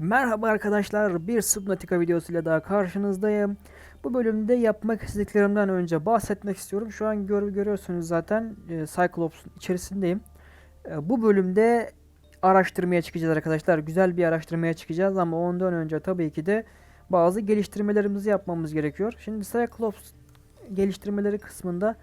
Merhaba arkadaşlar, bir Subnautica videosuyla daha karşınızdayım. Bu bölümde yapmak istediklerimden önce bahsetmek istiyorum. Şu an gör, görüyorsunuz zaten e, Cyclops'un içerisindeyim. E, bu bölümde araştırmaya çıkacağız arkadaşlar. Güzel bir araştırmaya çıkacağız ama ondan önce tabii ki de bazı geliştirmelerimizi yapmamız gerekiyor. Şimdi Cyclops geliştirmeleri kısmında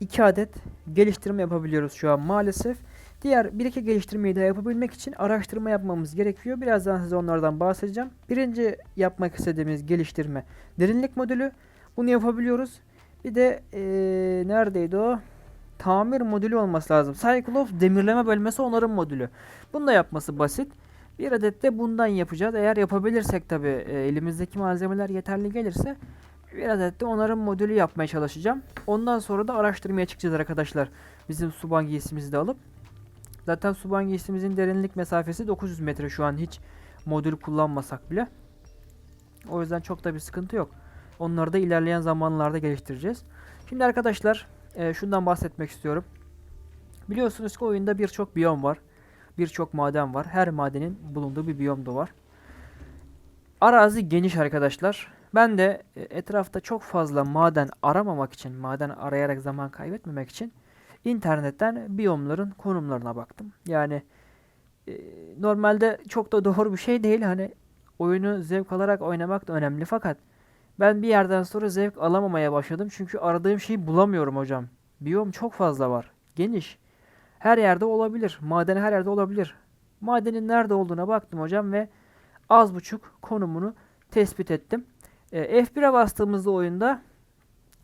2 adet geliştirme yapabiliyoruz şu an maalesef. Diğer bir iki geliştirmeyi daha yapabilmek için araştırma yapmamız gerekiyor. Birazdan size onlardan bahsedeceğim. Birinci yapmak istediğimiz geliştirme derinlik modülü. Bunu yapabiliyoruz. Bir de eee, neredeydi o? Tamir modülü olması lazım. Cyclops demirleme bölmesi onarım modülü. Bunu da yapması basit. Bir adet de bundan yapacağız. Eğer yapabilirsek tabi elimizdeki malzemeler yeterli gelirse bir adet de onarım modülü yapmaya çalışacağım. Ondan sonra da araştırmaya çıkacağız arkadaşlar. Bizim suban giysimizi de alıp. Zaten suban giysimizin derinlik mesafesi 900 metre şu an hiç modül kullanmasak bile. O yüzden çok da bir sıkıntı yok. Onları da ilerleyen zamanlarda geliştireceğiz. Şimdi arkadaşlar e, şundan bahsetmek istiyorum. Biliyorsunuz ki oyunda birçok biyom var. Birçok maden var. Her madenin bulunduğu bir biyom da var. Arazi geniş arkadaşlar. Ben de e, etrafta çok fazla maden aramamak için, maden arayarak zaman kaybetmemek için internetten biyomların konumlarına baktım. Yani e, normalde çok da doğru bir şey değil. Hani oyunu zevk alarak oynamak da önemli fakat ben bir yerden sonra zevk alamamaya başladım. Çünkü aradığım şeyi bulamıyorum hocam. Biyom çok fazla var. Geniş. Her yerde olabilir. Maden her yerde olabilir. Madenin nerede olduğuna baktım hocam ve az buçuk konumunu tespit ettim. E, F1'e bastığımızda oyunda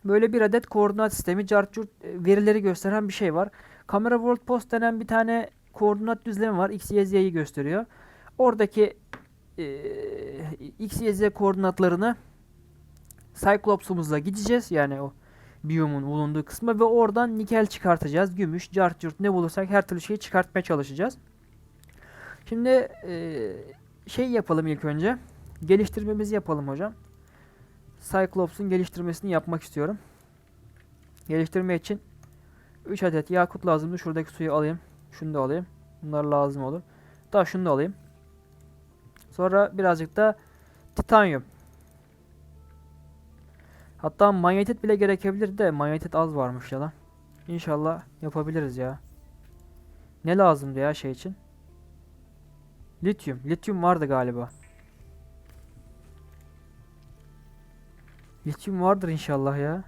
böyle bir adet koordinat sistemi cart curt e, verileri gösteren bir şey var. Kamera World Post denen bir tane koordinat düzlemi var. X, Y, Z'yi gösteriyor. Oradaki e, X, Y, Z koordinatlarını Cyclops'umuzla gideceğiz. Yani o biyomun bulunduğu kısma ve oradan nikel çıkartacağız. Gümüş, cart curt ne bulursak her türlü şeyi çıkartmaya çalışacağız. Şimdi e, şey yapalım ilk önce. Geliştirmemizi yapalım hocam. Cyclops'un geliştirmesini yapmak istiyorum. Geliştirme için 3 adet yakut lazımdı. Şuradaki suyu alayım. Şunu da alayım. Bunlar lazım olur. Daha şunu da alayım. Sonra birazcık da titanyum. Hatta manyetit bile gerekebilir de manyetit az varmış ya lan. İnşallah yapabiliriz ya. Ne lazımdı ya şey için? Lityum. Lityum vardı galiba. Lityum vardır inşallah ya.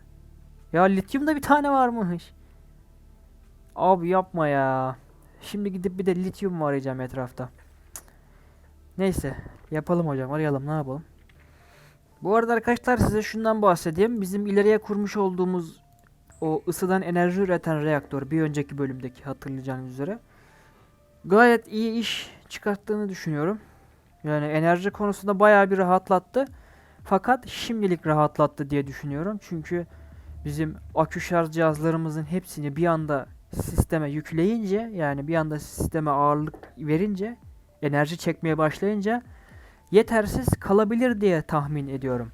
Ya lityumda bir tane varmış. Abi yapma ya. Şimdi gidip bir de lityum mu arayacağım etrafta. Neyse. Yapalım hocam. Arayalım. Ne yapalım? Bu arada arkadaşlar size şundan bahsedeyim. Bizim ileriye kurmuş olduğumuz o ısıdan enerji üreten reaktör bir önceki bölümdeki hatırlayacağınız üzere gayet iyi iş çıkarttığını düşünüyorum. Yani enerji konusunda bayağı bir rahatlattı. Fakat şimdilik rahatlattı diye düşünüyorum. Çünkü bizim akü şarj cihazlarımızın hepsini bir anda sisteme yükleyince yani bir anda sisteme ağırlık verince enerji çekmeye başlayınca yetersiz kalabilir diye tahmin ediyorum.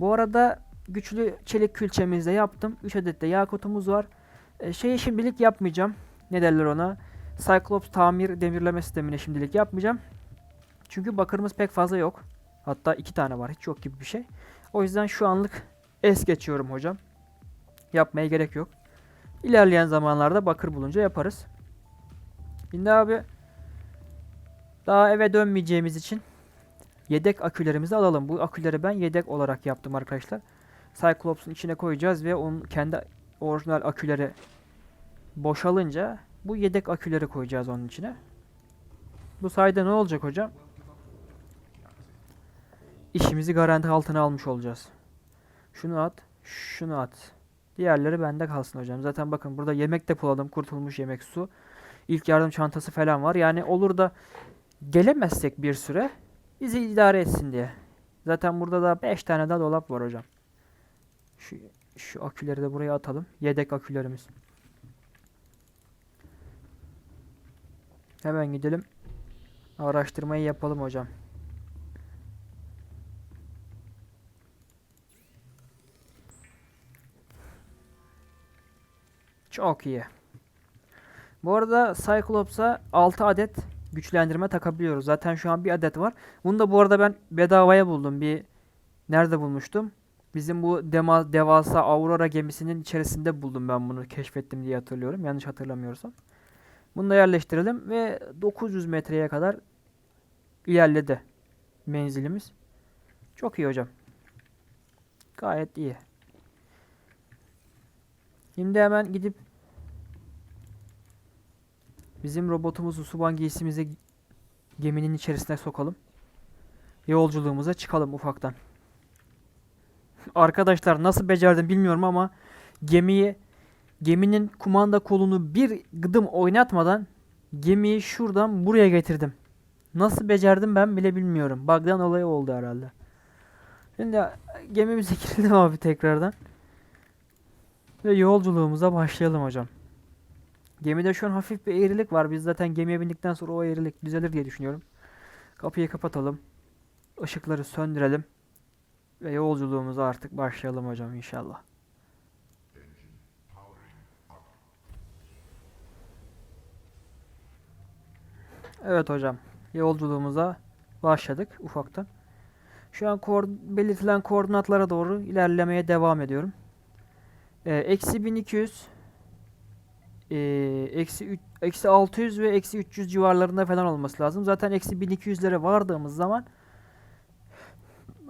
Bu arada güçlü çelik külçemizde yaptım. 3 adet de yakutumuz var. E, şeyi şimdilik yapmayacağım. Ne derler ona? Cyclops tamir demirleme sistemine şimdilik yapmayacağım. Çünkü bakırımız pek fazla yok. Hatta iki tane var. Hiç yok gibi bir şey. O yüzden şu anlık es geçiyorum hocam. Yapmaya gerek yok. İlerleyen zamanlarda bakır bulunca yaparız. Şimdi abi daha eve dönmeyeceğimiz için yedek akülerimizi alalım. Bu aküleri ben yedek olarak yaptım arkadaşlar. Cyclops'un içine koyacağız ve onun kendi orijinal aküleri boşalınca bu yedek aküleri koyacağız onun içine. Bu sayede ne olacak hocam? İşimizi garanti altına almış olacağız. Şunu at, şunu at. Diğerleri bende kalsın hocam. Zaten bakın burada yemek depoladım. Kurtulmuş yemek su. İlk yardım çantası falan var. Yani olur da gelemezsek bir süre bizi idare etsin diye. Zaten burada da 5 tane daha dolap var hocam. Şu, şu aküleri de buraya atalım. Yedek akülerimiz. Hemen gidelim. Araştırmayı yapalım hocam. Çok iyi. Bu arada Cyclops'a 6 adet güçlendirme takabiliyoruz. Zaten şu an bir adet var. Bunu da bu arada ben bedavaya buldum. Bir nerede bulmuştum? Bizim bu dema, devasa Aurora gemisinin içerisinde buldum ben bunu. Keşfettim diye hatırlıyorum. Yanlış hatırlamıyorsam. Bunu da yerleştirelim ve 900 metreye kadar ilerledi menzilimiz. Çok iyi hocam. Gayet iyi. Şimdi hemen gidip bizim robotumuzu suban giysimize geminin içerisine sokalım. Yolculuğumuza çıkalım ufaktan. Arkadaşlar nasıl becerdim bilmiyorum ama gemiyi geminin kumanda kolunu bir gıdım oynatmadan gemiyi şuradan buraya getirdim. Nasıl becerdim ben bile bilmiyorum. Bug'dan olayı oldu herhalde. Şimdi gemimize girelim abi tekrardan. Ve yolculuğumuza başlayalım hocam. Gemide şu an hafif bir eğrilik var. Biz zaten gemiye bindikten sonra o eğrilik düzelir diye düşünüyorum. Kapıyı kapatalım. Işıkları söndürelim. Ve yolculuğumuza artık başlayalım hocam inşallah. Evet hocam. Yolculuğumuza başladık ufaktan. Şu an koord- belirtilen koordinatlara doğru ilerlemeye devam ediyorum. Ee, Eksi 1200 ee, eksi, üç- eksi 600 ve eksi 300 civarlarında falan olması lazım. Zaten eksi 1200'lere vardığımız zaman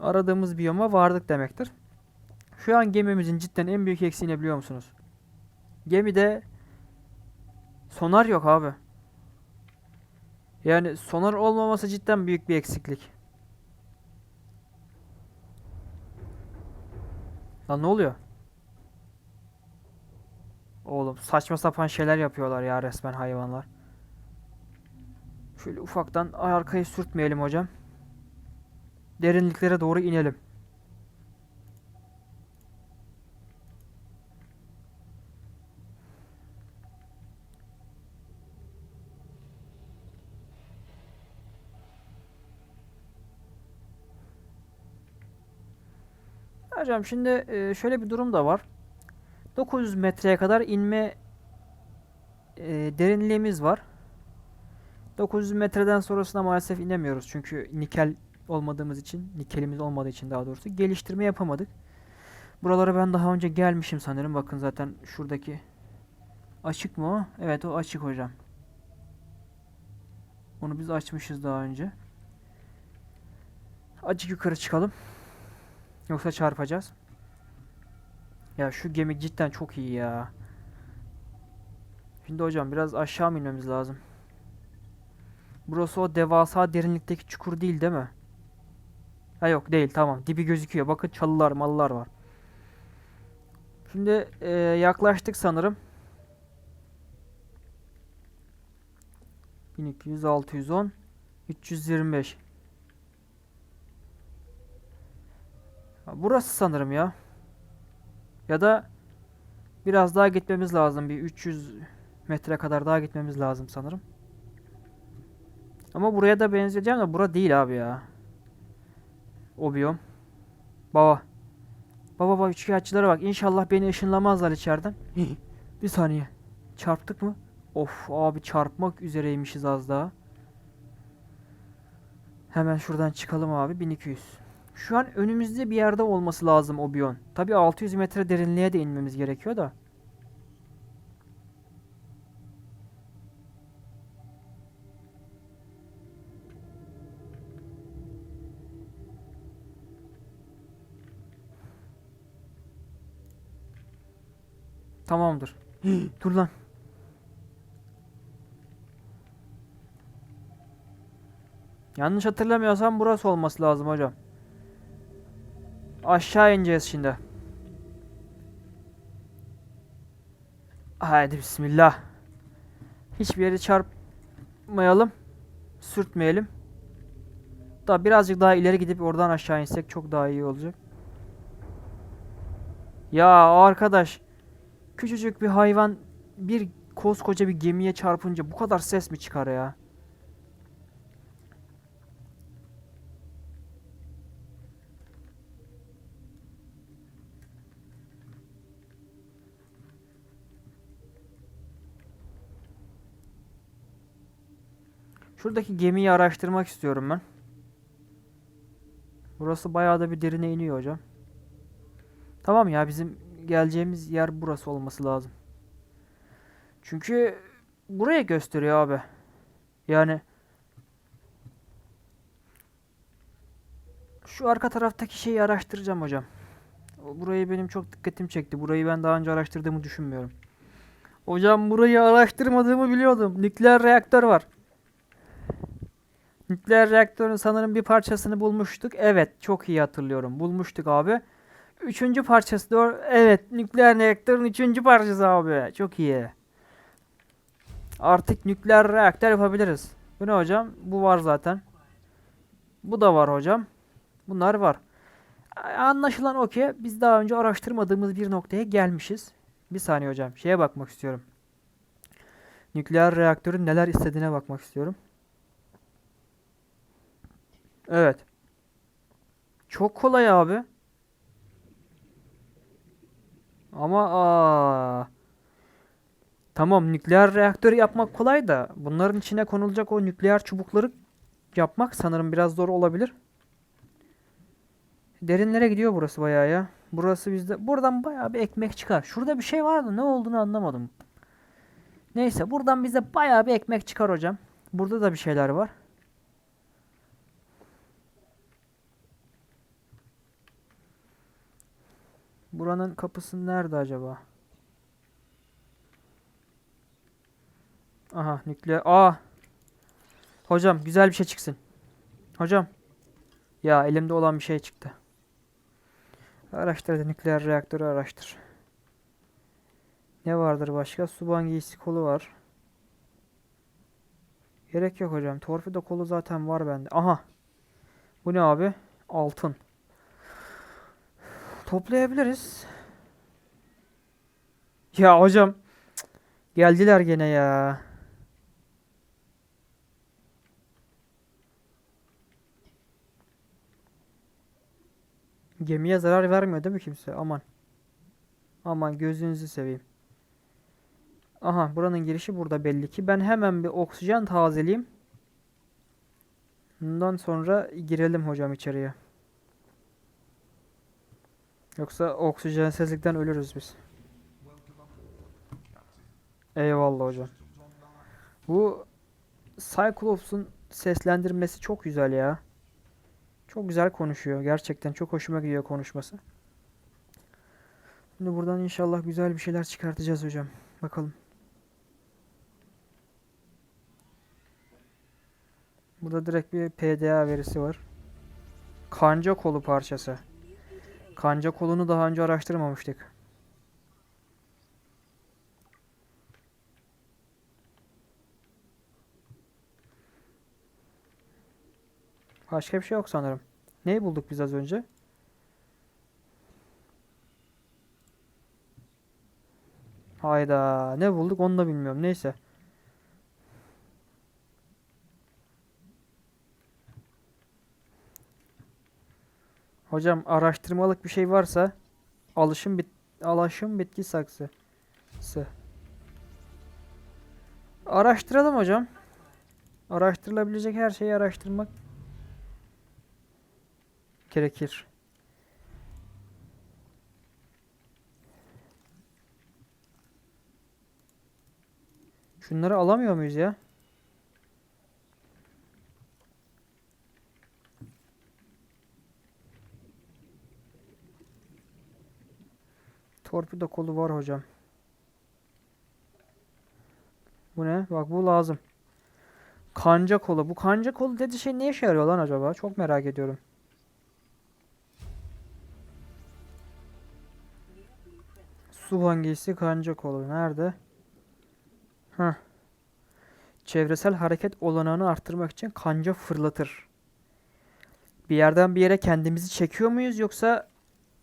aradığımız biyoma vardık demektir. Şu an gemimizin cidden en büyük eksiği ne biliyor musunuz? Gemide sonar yok abi. Yani sonar olmaması cidden büyük bir eksiklik. Lan ne oluyor? Oğlum saçma sapan şeyler yapıyorlar ya resmen hayvanlar. Şöyle ufaktan arkayı sürtmeyelim hocam. Derinliklere doğru inelim. Hocam şimdi e, şöyle bir durum da var. 900 metreye kadar inme e, derinliğimiz var. 900 metreden sonrasına maalesef inemiyoruz. Çünkü nikel olmadığımız için, nikelimiz olmadığı için daha doğrusu geliştirme yapamadık. Buralara ben daha önce gelmişim sanırım. Bakın zaten şuradaki açık mı o? Evet o açık hocam. Onu biz açmışız daha önce. Açık yukarı çıkalım. Yoksa çarpacağız. Ya şu gemi cidden çok iyi ya. Şimdi hocam biraz aşağı mı inmemiz lazım? Burası o devasa derinlikteki çukur değil değil mi? Ha yok değil tamam. Dibi gözüküyor. Bakın çalılar mallar var. Şimdi e, yaklaştık sanırım. 1200, 610, 325. Ha, Burası sanırım ya. Ya da biraz daha gitmemiz lazım. Bir 300 metre kadar daha gitmemiz lazım sanırım. Ama buraya da benzeyeceğim de bura değil abi ya. O biyom. Baba. Baba baba üçkağıtçılara bak. İnşallah beni ışınlamazlar içeriden. Bir saniye. Çarptık mı? Of abi çarpmak üzereymişiz az daha. Hemen şuradan çıkalım abi. 1200. Şu an önümüzde bir yerde olması lazım o biyon. Tabii 600 metre derinliğe de inmemiz gerekiyor da. Tamamdır. Dur lan. Yanlış hatırlamıyorsam burası olması lazım hocam. Aşağı ineceğiz şimdi. Haydi bismillah. Hiçbir yere çarpmayalım. Sürtmeyelim. Da birazcık daha ileri gidip oradan aşağı insek çok daha iyi olacak. Ya arkadaş. Küçücük bir hayvan bir koskoca bir gemiye çarpınca bu kadar ses mi çıkar ya? Şuradaki gemiyi araştırmak istiyorum ben. Burası bayağı da bir derine iniyor hocam. Tamam ya bizim geleceğimiz yer burası olması lazım. Çünkü buraya gösteriyor abi. Yani şu arka taraftaki şeyi araştıracağım hocam. Burayı benim çok dikkatim çekti. Burayı ben daha önce araştırdığımı düşünmüyorum. Hocam burayı araştırmadığımı biliyordum. Nükleer reaktör var. Nükleer reaktörün sanırım bir parçasını bulmuştuk. Evet, çok iyi hatırlıyorum. Bulmuştuk abi. Üçüncü parçası da evet, nükleer reaktörün üçüncü parçası abi. Çok iyi. Artık nükleer reaktör yapabiliriz. Bu ne hocam? Bu var zaten. Bu da var hocam. Bunlar var. Anlaşılan o ki biz daha önce araştırmadığımız bir noktaya gelmişiz. Bir saniye hocam. Şeye bakmak istiyorum. Nükleer reaktörün neler istediğine bakmak istiyorum. Evet. Çok kolay abi. Ama aa. Tamam nükleer reaktör yapmak kolay da bunların içine konulacak o nükleer çubukları yapmak sanırım biraz zor olabilir. Derinlere gidiyor burası bayağı ya. Burası bizde. Buradan bayağı bir ekmek çıkar. Şurada bir şey vardı. Ne olduğunu anlamadım. Neyse buradan bize bayağı bir ekmek çıkar hocam. Burada da bir şeyler var. Buranın kapısı nerede acaba? Aha nükleer. Aa. Hocam güzel bir şey çıksın. Hocam. Ya elimde olan bir şey çıktı. Araştır nükleer reaktörü araştır. Ne vardır başka? Suban giysi kolu var. Gerek yok hocam. Torpido kolu zaten var bende. Aha. Bu ne abi? Altın. Toplayabiliriz. Ya hocam. Geldiler gene ya. Gemiye zarar vermiyor değil mi kimse? Aman. Aman gözünüzü seveyim. Aha buranın girişi burada belli ki. Ben hemen bir oksijen tazeleyeyim. Bundan sonra girelim hocam içeriye. Yoksa oksijensizlikten ölürüz biz. Eyvallah hocam. Bu Cyclops'un seslendirmesi çok güzel ya. Çok güzel konuşuyor. Gerçekten çok hoşuma gidiyor konuşması. Şimdi buradan inşallah güzel bir şeyler çıkartacağız hocam. Bakalım. Burada direkt bir PDA verisi var. Kanca kolu parçası. Kanca kolunu daha önce araştırmamıştık. Başka bir şey yok sanırım. Neyi bulduk biz az önce? Hayda. Ne bulduk onu da bilmiyorum. Neyse. Hocam araştırmalık bir şey varsa alışım bit alaşım bitki saksı. sı. Araştıralım hocam. Araştırılabilecek her şeyi araştırmak gerekir. Şunları alamıyor muyuz ya? Torpido kolu var hocam. Bu ne? Bak bu lazım. Kanca kolu. Bu kanca kolu dediği şey ne işe yarıyor lan acaba? Çok merak ediyorum. Su hangisi kanca kolu? Nerede? Heh. Çevresel hareket olanağını arttırmak için kanca fırlatır. Bir yerden bir yere kendimizi çekiyor muyuz yoksa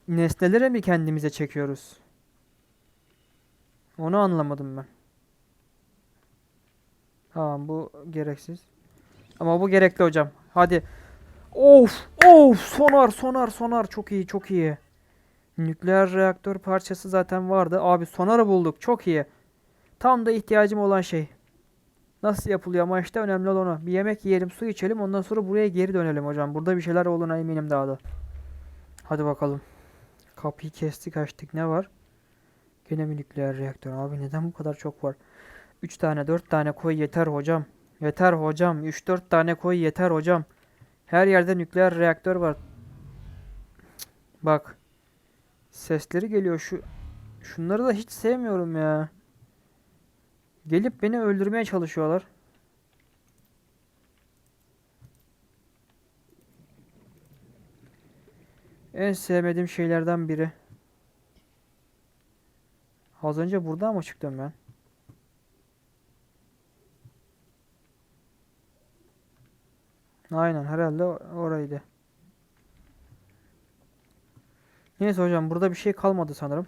nesnelere mi kendimize çekiyoruz? Onu anlamadım ben. Tamam bu gereksiz. Ama bu gerekli hocam. Hadi. Of, of, sonar, sonar, sonar. Çok iyi, çok iyi. Nükleer reaktör parçası zaten vardı. Abi sonarı bulduk. Çok iyi. Tam da ihtiyacım olan şey. Nasıl yapılıyor ama işte önemli olan o. Bir yemek yiyelim, su içelim ondan sonra buraya geri dönelim hocam. Burada bir şeyler olduğuna eminim daha da. Hadi bakalım. Kapıyı kestik açtık ne var? Gene mi nükleer reaktör? Abi neden bu kadar çok var? 3 tane 4 tane koy yeter hocam. Yeter hocam. 3-4 tane koy yeter hocam. Her yerde nükleer reaktör var. Bak. Sesleri geliyor şu. Şunları da hiç sevmiyorum ya. Gelip beni öldürmeye çalışıyorlar. En sevmediğim şeylerden biri. Az önce buradan mı çıktım ben? Aynen herhalde oraydı. Neyse hocam burada bir şey kalmadı sanırım.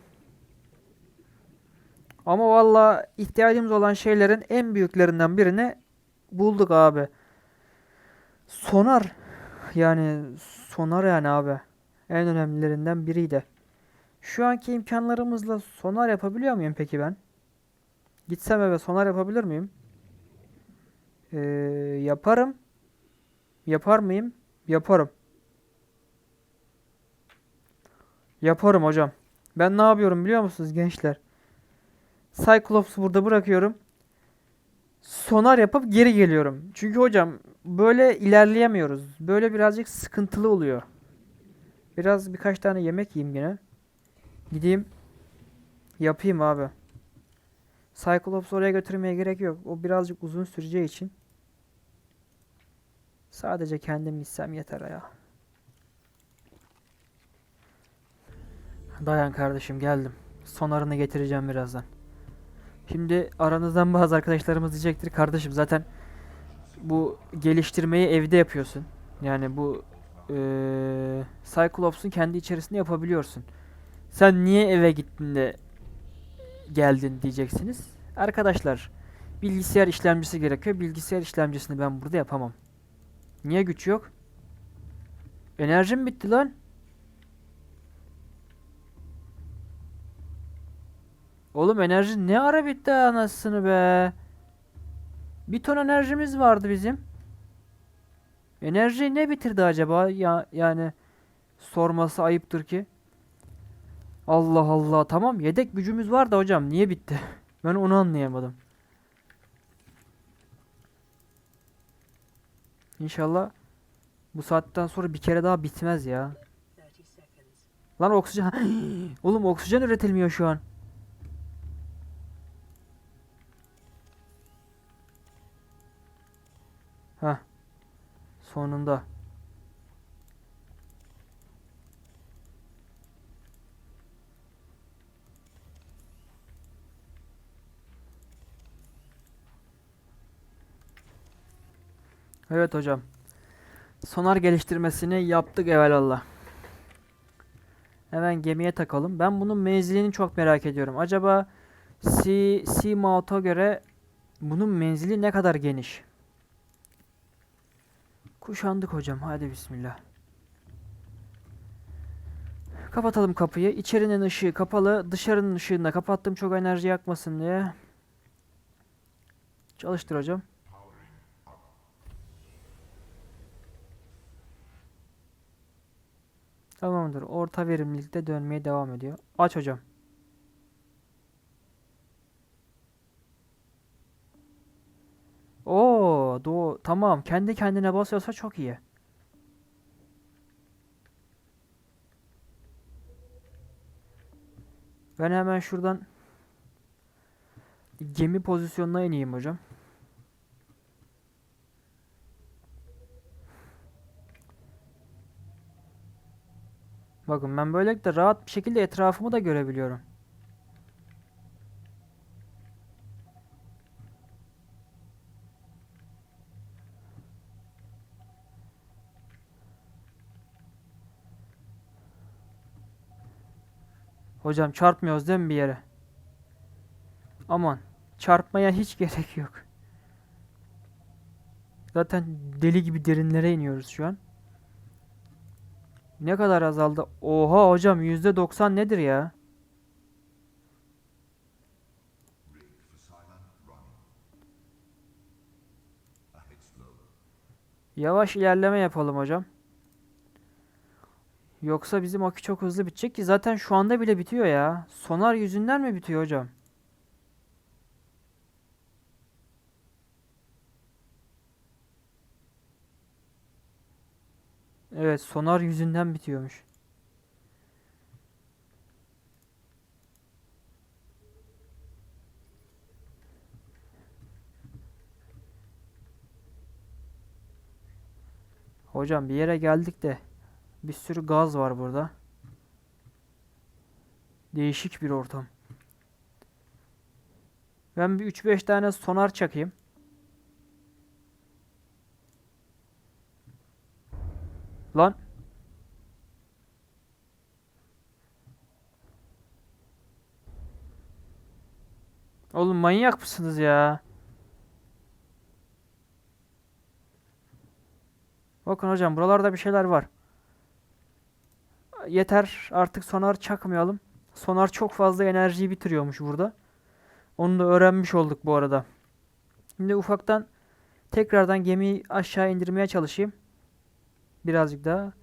Ama valla ihtiyacımız olan şeylerin en büyüklerinden birini bulduk abi. Sonar. Yani sonar yani abi. En önemlilerinden biriydi. Şu anki imkanlarımızla sonar yapabiliyor muyum peki ben? Gitsem eve sonar yapabilir miyim? Ee, yaparım. Yapar mıyım? Yaparım. Yaparım hocam. Ben ne yapıyorum biliyor musunuz gençler? Cyclops'u burada bırakıyorum. Sonar yapıp geri geliyorum. Çünkü hocam böyle ilerleyemiyoruz. Böyle birazcık sıkıntılı oluyor. Biraz birkaç tane yemek yiyeyim yine. Gideyim. Yapayım abi. Cyclops'u oraya götürmeye gerek yok. O birazcık uzun süreceği için. Sadece kendim gitsem yeter ya. Dayan kardeşim geldim. Sonarını getireceğim birazdan. Şimdi aranızdan bazı arkadaşlarımız diyecektir kardeşim zaten bu geliştirmeyi evde yapıyorsun. Yani bu eee Cyclops'un kendi içerisinde yapabiliyorsun. Sen niye eve gittin de geldin diyeceksiniz. Arkadaşlar bilgisayar işlemcisi gerekiyor. Bilgisayar işlemcisini ben burada yapamam. Niye güç yok? Enerjim bitti lan. Oğlum enerji ne ara bitti anasını be. Bir ton enerjimiz vardı bizim. Enerjiyi ne bitirdi acaba? Ya yani sorması ayıptır ki. Allah Allah. Tamam yedek gücümüz var da hocam niye bitti? Ben onu anlayamadım. İnşallah bu saatten sonra bir kere daha bitmez ya. Lan oksijen. Oğlum oksijen üretilmiyor şu an. Heh. Sonunda. Evet hocam. Sonar geliştirmesini yaptık evelallah. Hemen gemiye takalım. Ben bunun menzilini çok merak ediyorum. Acaba Sea, Seamount'a göre bunun menzili ne kadar geniş? Kuşandık hocam. Hadi bismillah. Kapatalım kapıyı. İçerinin ışığı kapalı. Dışarının ışığını da kapattım çok enerji yakmasın diye. Çalıştır hocam. Tamamdır. Orta verimlilikte dönmeye devam ediyor. Aç hocam. Oo, doğu. Tamam. Kendi kendine basıyorsa çok iyi. Ben hemen şuradan gemi pozisyonuna ineyim hocam. Bakın ben böylelikle rahat bir şekilde etrafımı da görebiliyorum. Hocam çarpmıyoruz değil mi bir yere? Aman çarpmaya hiç gerek yok. Zaten deli gibi derinlere iniyoruz şu an. Ne kadar azaldı? Oha hocam %90 nedir ya? Yavaş ilerleme yapalım hocam. Yoksa bizim akü çok hızlı bitecek ki zaten şu anda bile bitiyor ya. Sonar yüzünden mi bitiyor hocam? Evet, sonar yüzünden bitiyormuş. Hocam bir yere geldik de bir sürü gaz var burada. Değişik bir ortam. Ben bir 3-5 tane sonar çakayım. Lan. Oğlum manyak mısınız ya? Bakın hocam buralarda bir şeyler var. Yeter artık sonar çakmayalım. Sonar çok fazla enerjiyi bitiriyormuş burada. Onu da öğrenmiş olduk bu arada. Şimdi ufaktan tekrardan gemiyi aşağı indirmeye çalışayım. Birazcık daha.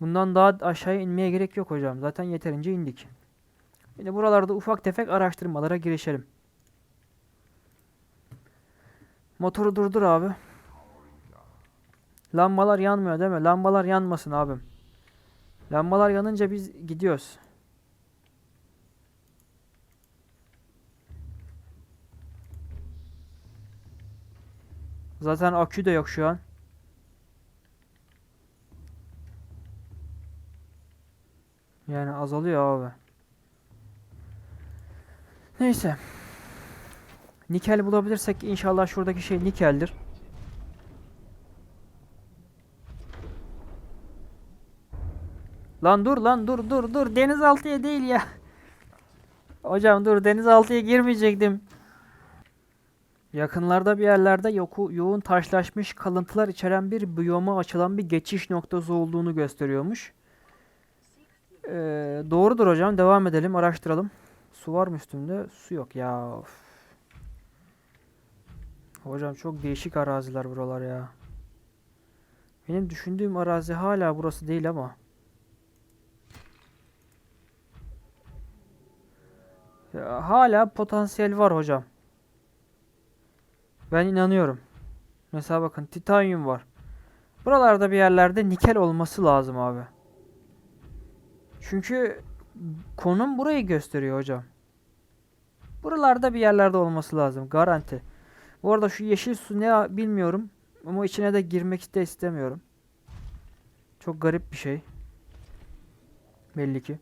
Bundan daha aşağıya inmeye gerek yok hocam. Zaten yeterince indik. Şimdi buralarda ufak tefek araştırmalara girişelim. Motoru durdur abi. Lambalar yanmıyor değil mi? Lambalar yanmasın abim. Lambalar yanınca biz gidiyoruz. Zaten akü de yok şu an. Yani azalıyor abi. Neyse. Nikel bulabilirsek inşallah şuradaki şey nikeldir. Lan dur lan dur dur dur denizaltıya değil ya. Hocam dur denizaltıya girmeyecektim. Yakınlarda bir yerlerde yoku, yoğun taşlaşmış kalıntılar içeren bir biyoma açılan bir geçiş noktası olduğunu gösteriyormuş. Ee, doğrudur hocam devam edelim araştıralım. Su var mı üstünde? Su yok ya. of. Hocam çok değişik araziler buralar ya. Benim düşündüğüm arazi hala burası değil ama. Ya, hala potansiyel var hocam. Ben inanıyorum. Mesela bakın titanyum var. Buralarda bir yerlerde nikel olması lazım abi. Çünkü konum burayı gösteriyor hocam. Buralarda bir yerlerde olması lazım. Garanti. Bu arada şu yeşil su ne bilmiyorum. Ama içine de girmek de istemiyorum. Çok garip bir şey. Belli ki.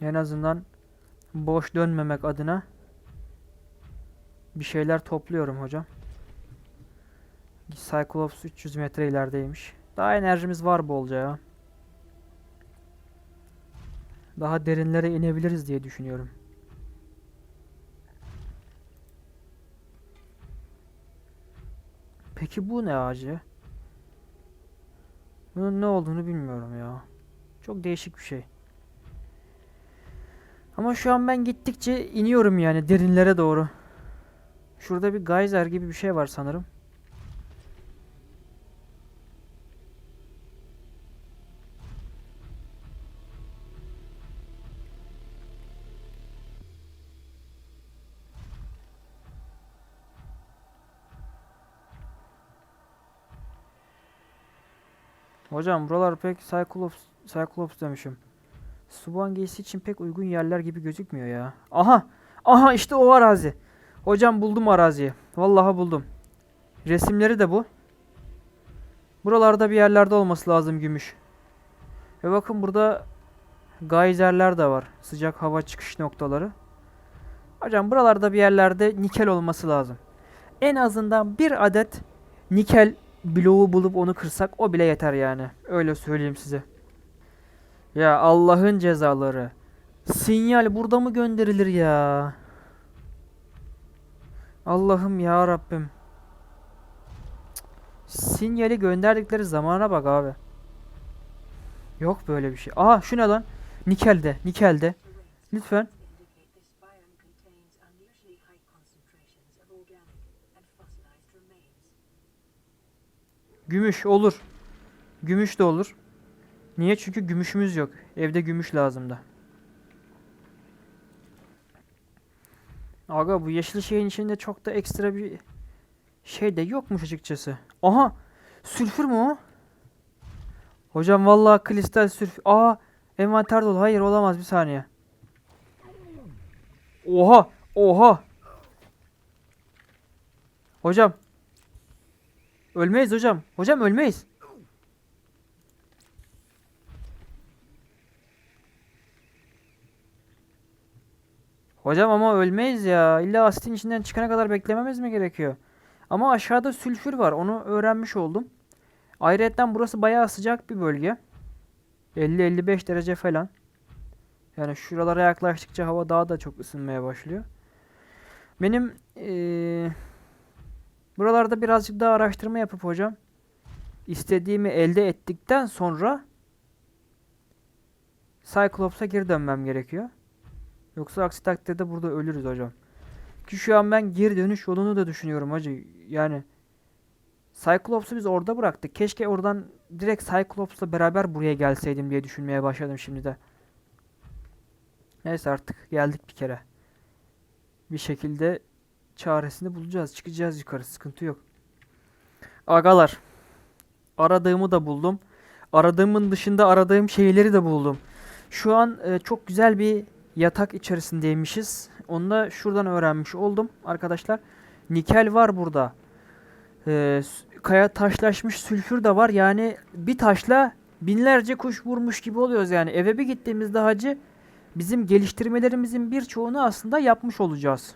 En azından boş dönmemek adına bir şeyler topluyorum hocam. Cyclops 300 metre ilerideymiş. Daha enerjimiz var bolca ya. Daha derinlere inebiliriz diye düşünüyorum. Peki bu ne ağacı? Bunun ne olduğunu bilmiyorum ya. Çok değişik bir şey. Ama şu an ben gittikçe iniyorum yani derinlere doğru. Şurada bir geyser gibi bir şey var sanırım. Hocam buralar pek Cyclops, Cyclops demişim. Suban giysi için pek uygun yerler gibi gözükmüyor ya. Aha! Aha işte o arazi. Hocam buldum araziyi. Vallahi buldum. Resimleri de bu. Buralarda bir yerlerde olması lazım gümüş. Ve bakın burada geyserler de var. Sıcak hava çıkış noktaları. Hocam buralarda bir yerlerde nikel olması lazım. En azından bir adet nikel bloğu bulup onu kırsak o bile yeter yani. Öyle söyleyeyim size. Ya Allah'ın cezaları. Sinyal burada mı gönderilir ya? Allah'ım ya Rabbim. Sinyali gönderdikleri zamana bak abi. Yok böyle bir şey. Aa şu ne lan? Nikel'de, Nikel'de. Lütfen. Gümüş olur. Gümüş de olur. Niye? Çünkü gümüşümüz yok. Evde gümüş lazım da. Aga bu yeşil şeyin içinde çok da ekstra bir şey de yokmuş açıkçası. Aha! Sülfür mü o? Hocam vallahi kristal sülfür. Aa! Envanter dolu. Hayır olamaz bir saniye. Oha! Oha! Hocam. Ölmeyiz hocam. Hocam ölmeyiz. Hocam ama ölmeyiz ya. İlla asitin içinden çıkana kadar beklememiz mi gerekiyor? Ama aşağıda sülfür var. Onu öğrenmiş oldum. Ayrıca burası bayağı sıcak bir bölge. 50-55 derece falan. Yani şuralara yaklaştıkça hava daha da çok ısınmaya başlıyor. Benim eee, buralarda birazcık daha araştırma yapıp hocam istediğimi elde ettikten sonra Cyclops'a geri dönmem gerekiyor. Yoksa aksi takdirde burada ölürüz hocam. Ki şu an ben geri dönüş yolunu da düşünüyorum hacı. Yani Cyclops'u biz orada bıraktık. Keşke oradan direkt Cyclops'la beraber buraya gelseydim diye düşünmeye başladım şimdi de. Neyse artık geldik bir kere. Bir şekilde çaresini bulacağız. Çıkacağız yukarı. Sıkıntı yok. Agalar. Aradığımı da buldum. Aradığımın dışında aradığım şeyleri de buldum. Şu an e, çok güzel bir yatak içerisindeymişiz. Onu da şuradan öğrenmiş oldum arkadaşlar. Nikel var burada. Ee, kaya taşlaşmış sülfür de var. Yani bir taşla binlerce kuş vurmuş gibi oluyoruz yani. Eve bir gittiğimizde hacı bizim geliştirmelerimizin birçoğunu aslında yapmış olacağız.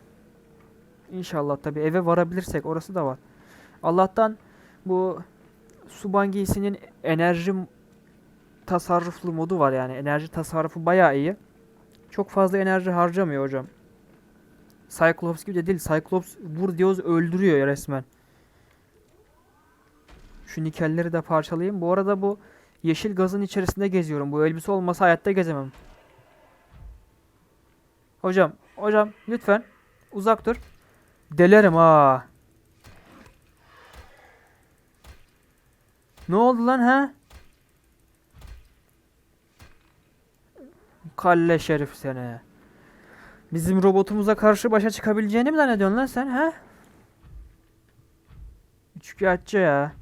İnşallah tabii eve varabilirsek orası da var. Allah'tan bu Suban giysinin enerji tasarruflu modu var yani. Enerji tasarrufu bayağı iyi. Çok fazla enerji harcamıyor hocam. Cyclops gibi de değil. Cyclops vur diyoruz öldürüyor ya resmen. Şu nikelleri de parçalayayım. Bu arada bu yeşil gazın içerisinde geziyorum. Bu elbise olmasa hayatta gezemem. Hocam, hocam lütfen uzak dur. Delerim ha. Ne oldu lan ha? Kalle şerif seni. Bizim robotumuza karşı başa çıkabileceğini mi zannediyorsun lan sen ha? Üçkağıtçı ya.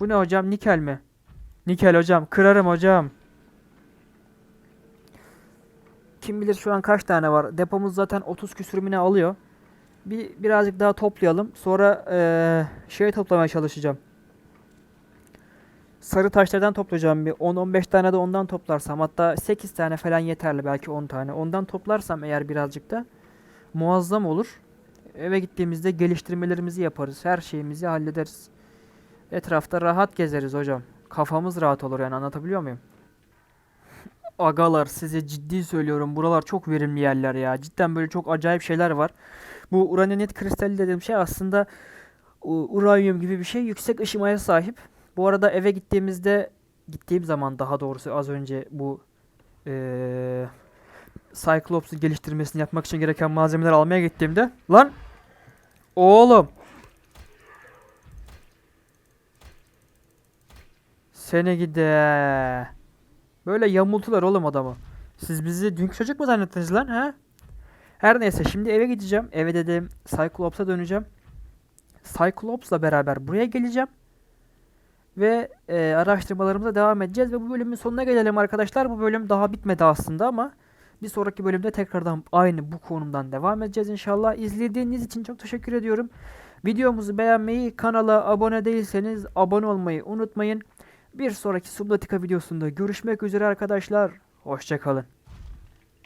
Bu ne hocam? Nikel mi? Nikel hocam. Kırarım hocam. Kim bilir şu an kaç tane var. Depomuz zaten 30 küsürümüne alıyor. Bir birazcık daha toplayalım. Sonra eee şey toplamaya çalışacağım. Sarı taşlardan toplayacağım bir 10-15 tane de ondan toplarsam hatta 8 tane falan yeterli belki 10 tane. Ondan toplarsam eğer birazcık da muazzam olur. Eve gittiğimizde geliştirmelerimizi yaparız. Her şeyimizi hallederiz. Etrafta rahat gezeriz hocam. Kafamız rahat olur yani anlatabiliyor muyum? Agalar size ciddi söylüyorum. Buralar çok verimli yerler ya. Cidden böyle çok acayip şeyler var. Bu uranyumit kristali dediğim şey aslında uranyum gibi bir şey yüksek ışımaya sahip. Bu arada eve gittiğimizde gittiğim zaman daha doğrusu az önce bu eee Cyclops'u geliştirmesini yapmak için gereken malzemeler almaya gittiğimde lan oğlum seni gide böyle yamultular oğlum adamı. Siz bizi dünkü çocuk mu zannettiniz lan ha? Her neyse şimdi eve gideceğim. Eve dedim Cyclops'a döneceğim. Cyclops'la beraber buraya geleceğim. Ve e, araştırmalarımıza devam edeceğiz. Ve bu bölümün sonuna gelelim arkadaşlar. Bu bölüm daha bitmedi aslında ama bir sonraki bölümde tekrardan aynı bu konumdan devam edeceğiz inşallah. İzlediğiniz için çok teşekkür ediyorum. Videomuzu beğenmeyi, kanala abone değilseniz abone olmayı unutmayın. Bir sonraki Subnautica videosunda görüşmek üzere arkadaşlar. Hoşçakalın.